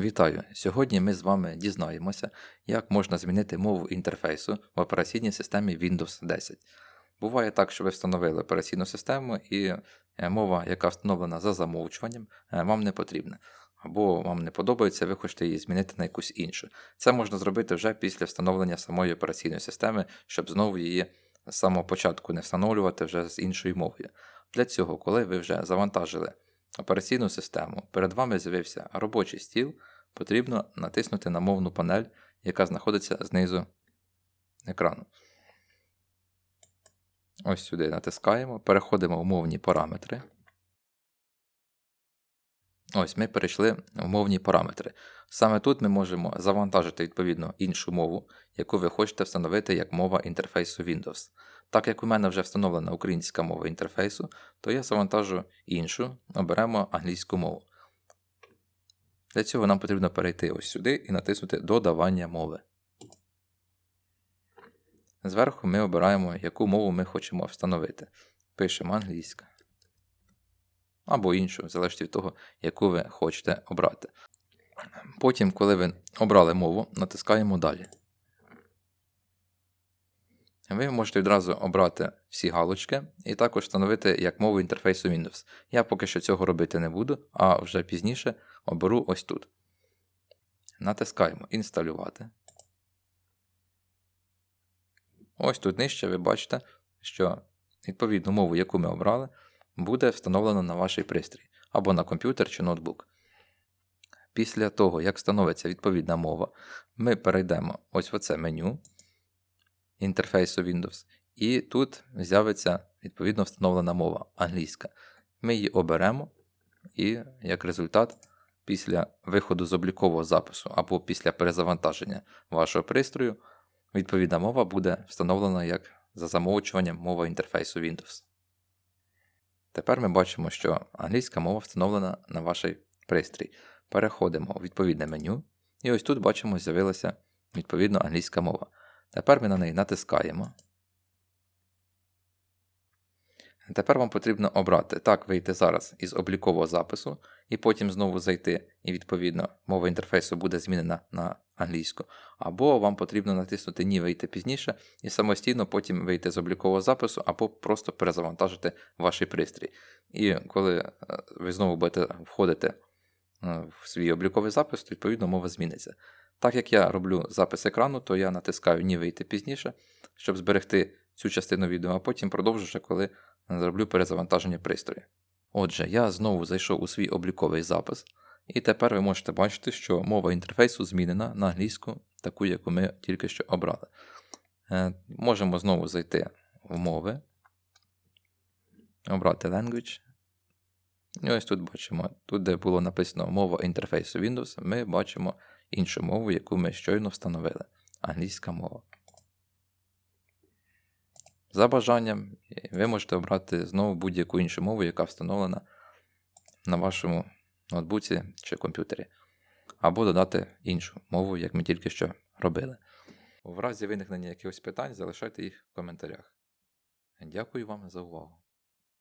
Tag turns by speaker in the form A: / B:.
A: Вітаю! Сьогодні ми з вами дізнаємося, як можна змінити мову інтерфейсу в операційній системі Windows 10. Буває так, що ви встановили операційну систему і е, мова, яка встановлена за замовчуванням, е, вам не потрібна. Або вам не подобається, ви хочете її змінити на якусь іншу. Це можна зробити вже після встановлення самої операційної системи, щоб знову її з самого початку не встановлювати вже з іншою мовою. Для цього, коли ви вже завантажили операційну систему, перед вами з'явився робочий стіл, потрібно натиснути на мовну панель, яка знаходиться знизу екрану. Ось сюди натискаємо, переходимо в мовні параметри. Ось ми перейшли в мовні параметри. Саме тут ми можемо завантажити відповідно іншу мову, яку ви хочете встановити як мова інтерфейсу Windows. Так як у мене вже встановлена українська мова інтерфейсу, то я завантажу іншу, оберемо англійську мову. Для цього нам потрібно перейти ось сюди і натиснути Додавання мови. Зверху ми обираємо, яку мову ми хочемо встановити. Пишемо англійська. Або іншу, залежить від того, яку ви хочете обрати. Потім, коли ви обрали мову, натискаємо Далі. Ви можете відразу обрати всі галочки і також встановити як мову інтерфейсу Windows. Я поки що цього робити не буду, а вже пізніше оберу ось тут. Натискаємо Інсталювати. Ось тут нижче ви бачите, що відповідну мову, яку ми обрали, буде встановлено на ваш пристрій або на комп'ютер чи ноутбук. Після того, як встановиться відповідна мова, ми перейдемо ось в це меню інтерфейсу Windows, і тут з'явиться відповідно встановлена мова англійська. Ми її оберемо, і як результат, після виходу з облікового запису або після перезавантаження вашого пристрою, відповідна мова буде встановлена як за замовчуванням мова інтерфейсу Windows. Тепер ми бачимо, що англійська мова встановлена на ваш пристрій. Переходимо у відповідне меню, і ось тут бачимо, з'явилася відповідно англійська мова. Тепер ми на неї натискаємо. Тепер вам потрібно обрати так, вийти зараз із облікового запису, і потім знову зайти, і відповідно мова інтерфейсу буде змінена на англійську. Або вам потрібно натиснути Ні вийти пізніше і самостійно потім вийти з облікового запису, або просто перезавантажити ваш пристрій. І коли е, ви знову будете входити е, в свій обліковий запис, то відповідно мова зміниться. Так як я роблю запис екрану, то я натискаю Ні вийти пізніше, щоб зберегти цю частину відео, а потім продовжу ще коли зроблю перезавантаження пристрою. Отже, я знову зайшов у свій обліковий запис, і тепер ви можете бачити, що мова інтерфейсу змінена на англійську, таку, яку ми тільки що обрали. Е, можемо знову зайти в мови, обрати Language. І ось тут бачимо, тут, де було написано мова інтерфейсу Windows, ми бачимо іншу мову, яку ми щойно встановили англійська мова. За бажанням, ви можете обрати знову будь-яку іншу мову, яка встановлена на вашому ноутбуці чи комп'ютері. Або додати іншу мову, як ми тільки що робили. В разі виникнення якихось питань залишайте їх в коментарях. Дякую вам за увагу.